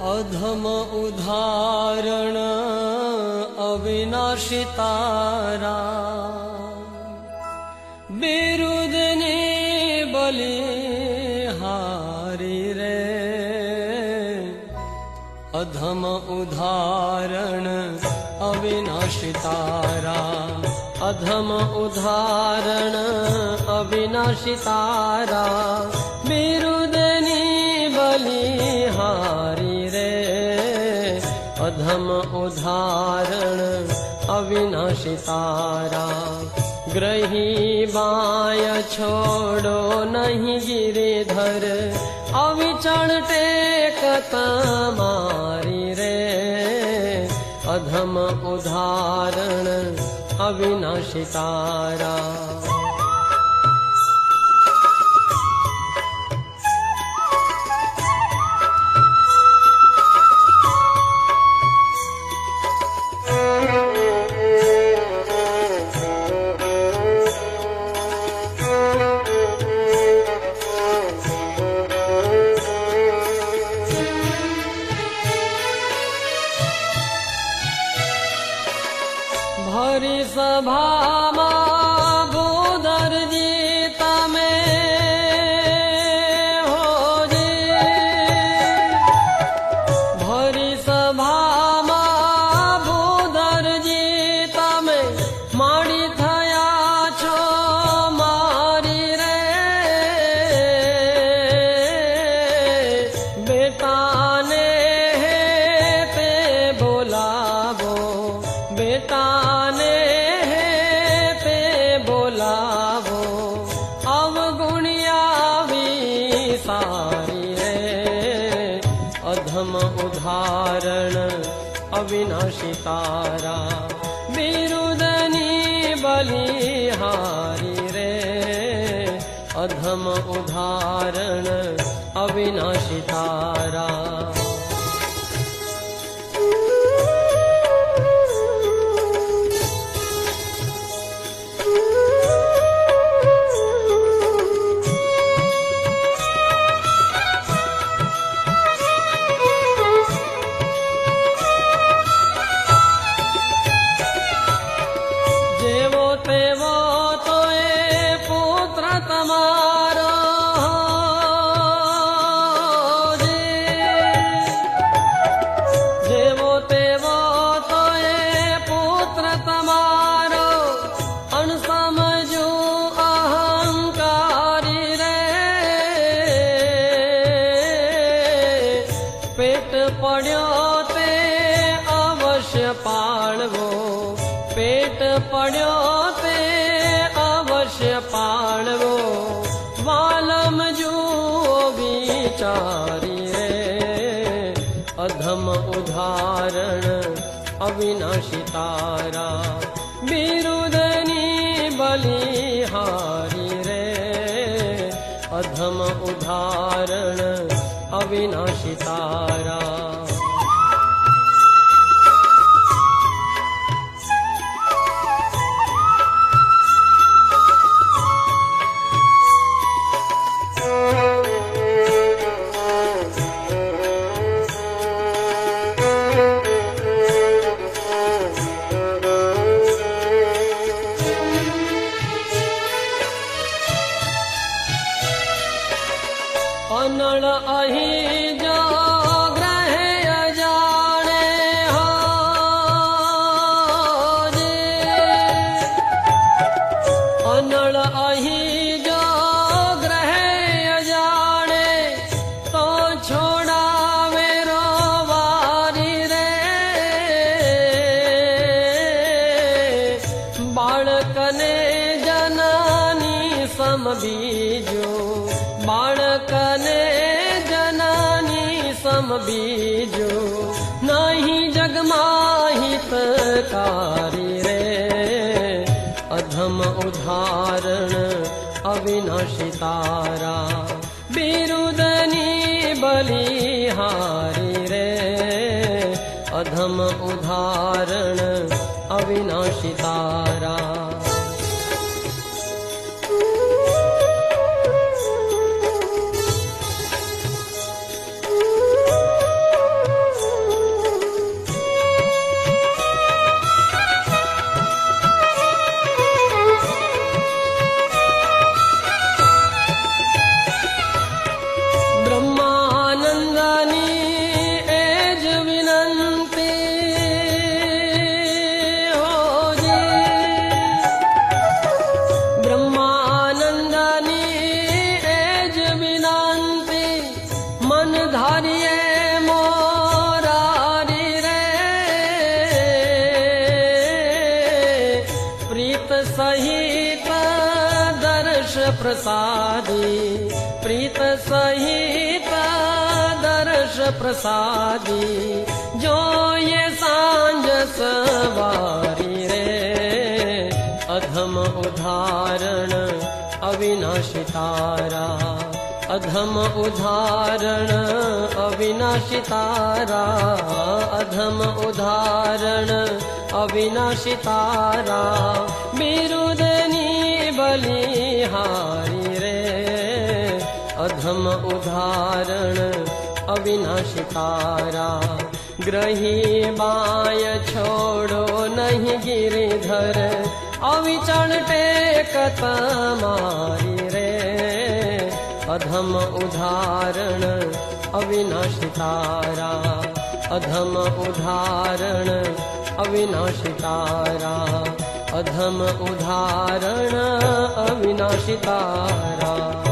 अधम उदाहरण अविनाशी तारा बिरुदने बलि हारी रे। अधम उदाहरण अविनाशी तारा अधम उदाहरण अविनाशी तारा उदाहरण अविनाशी तारा। ग्रही बाय छोड़ो नहीं गिरिधर अविचण टेक मारी रे। अधम उदाहरण अविनाशी तारा भरी सभामा अविनाशी तारा। बिरुदनी बलिहारी रे। अधम उदाहरण अविनाशी तारा પડ્યો તે અવશ્ય પાળવો. પેટ પડ્યો તે અવશ્ય પાળવો. વાલમ જુઓ વિચારી રે અધમ ઉદાહરણ અવિનાશી તારા. બિરુદની બલિહારી રે. અધમ ઉદાહરણ અવિનાશી તારા. સમ બીજો બાળકને જનાની સમ બીજો નહીં જગમાં હિતકારી રે. અધમ ઉદાહરણ અવિનાશી તારા. બિરુદની બલિહારી રે. અધમ ઉદાહરણ અવિનાશી તારા. सहित दर्श प्रसादी प्रीत सहित दर्श प्रसादी जो ये सावाी रे अधम उदाहरण अविनाशितारा अधम उदाहरण अविनाशी तारा। अधम उदाहरण अविनाशी तारा। बिरुदनी बलिहारी रे। अधम उदाहरण अविनाशी तारा। ग्रही बाय छोड़ो नहीं गिरिधर। अविचल टेकत मारी रे अधम उदाहरण अविनाशी तारा अधम उदाहरण अविनाशी तारा अधम उदाहरण अविनाशी तारा